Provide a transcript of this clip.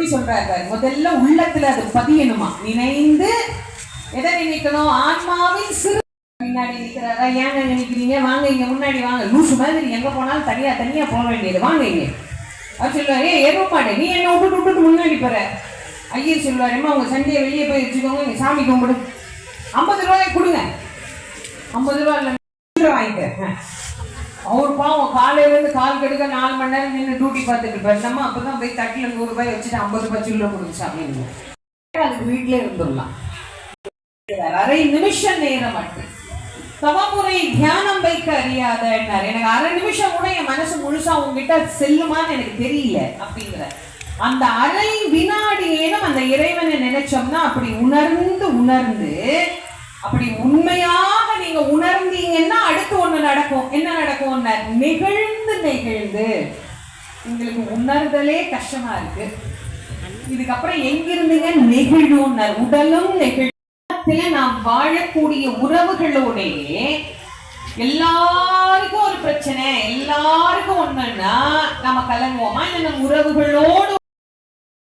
எப்படி சொல்றாரு முதல்ல உள்ளத்துல அது பதியணுமா? நினைந்து எதை நினைக்கணும்? ஆன்மாவின் சிறு பின்னாடி நிக்கிறாரா ஏங்க நினைக்கிறீங்க? வாங்க இங்க முன்னாடி வாங்க. லூசு மாதிரி எங்க போனாலும் தனியா தனியா போக வேண்டியது. வாங்க இங்க. அவர் சொல்லுவாரு ஏ எருமாடு நீ என்ன விட்டுட்டு விட்டுட்டு முன்னாடி போற? ஐயர் சொல்லுவாரு அம்மா உங்க சண்டையை வெளியே போய் வச்சுக்கோங்க. இங்க சாமி கும்பிடு. ஐம்பது ரூபாய் கொடுங்க. ஐம்பது ரூபாய் இல்லை நூறு வாங்கிக்க அவர் பாவம் காலையில இருந்து கால் கெடுக்க நாலு மணி நேரம் நின்று டியூட்டி பார்த்துட்டு இருப்பாரு. நம்ம அப்பதான் போய் தட்டில் நூறு ரூபாய் வச்சுட்டு ஐம்பது ரூபாய் சில்லு கொடுங்க சாமி அதுக்கு வீட்டிலே இருந்துடலாம். அரை நிமிஷம் நேரம் மட்டும். தவமுறை தியானம் வைக்க அறியாத எனக்கு அரை நிமிஷம் கூட என் மனசு முழுசா உங்ககிட்ட செல்லுமான்னு எனக்கு தெரியல அப்படிங்கிற. அந்த அரை வினாடியேனும் அந்த இறைவனை நினைச்சோம்னா அப்படி உணர்ந்து உணர்ந்து அப்படி உண்மையா போன நிகழ்ந்து நெகிழ்ந்து உங்களுக்கு உணர்தலே கஷ்டமா இருக்கு. இதுக்கப்புறம் எங்கிருந்துங்க நெகிழும் உடலும் நெகிழ் நாம் வாழக்கூடிய உறவுகளோடையே எல்லாருக்கும் ஒரு பிரச்சனை எல்லாருக்கும் ஒண்ணுன்னா நம்ம கலங்குவோமா? இல்ல நம்ம உறவுகளோடு